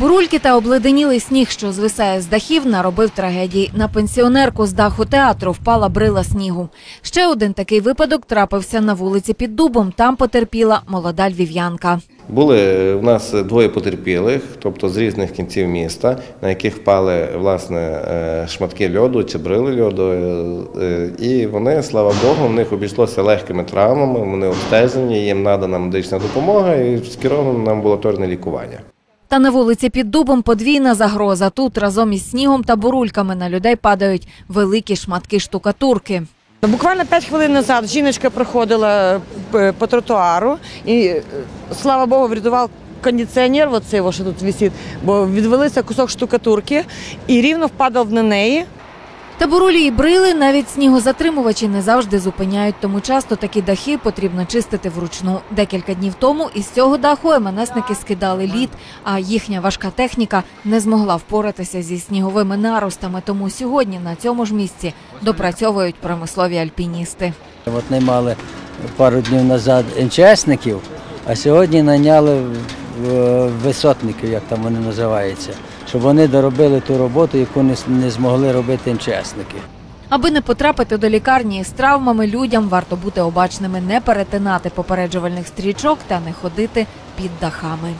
Бурульки та обледенілий сніг, що звисає з дахів, наробив трагедії. На пенсіонерку з даху театру впала брила снігу. Ще один такий випадок трапився на вулиці під дубом. Там потерпіла молода львів'янка. Були в нас двоє потерпілих, тобто з різних кінців міста, на яких впали власне е, шматки льоду чи брили льоду. е, І вони, слава Богу, в них обійшлося легкими травмами. Вони обстежені, їм надана медична допомога і скеровано на амбулаторне лікування. Та на вулиці під дубом подвійна загроза. Тут разом із снігом та бурульками на людей падають великі шматки штукатурки. Буквально 5 хвилин назад жіночка проходила е, по тротуару і, е, слава Богу, врятував кондиціонер, оцей, що тут висить, бо відвелися кусок штукатурки і рівно впадав на неї. Та бурулі і брили навіть снігозатримувачі не завжди зупиняють, тому часто такі дахи потрібно чистити вручну. Декілька днів тому із цього даху МНСники скидали лід, а їхня важка техніка не змогла впоратися зі сніговими наростами. Тому сьогодні на цьому ж місці допрацьовують промислові альпіністи. От наймали пару днів назад НЧСників, а сьогодні найняли е, висотників, як там вони називаються, щоб вони доробили ту роботу, яку не, змогли робити чесники, Аби не потрапити до лікарні з травмами, людям варто бути обачними, не перетинати попереджувальних стрічок та не ходити під дахами.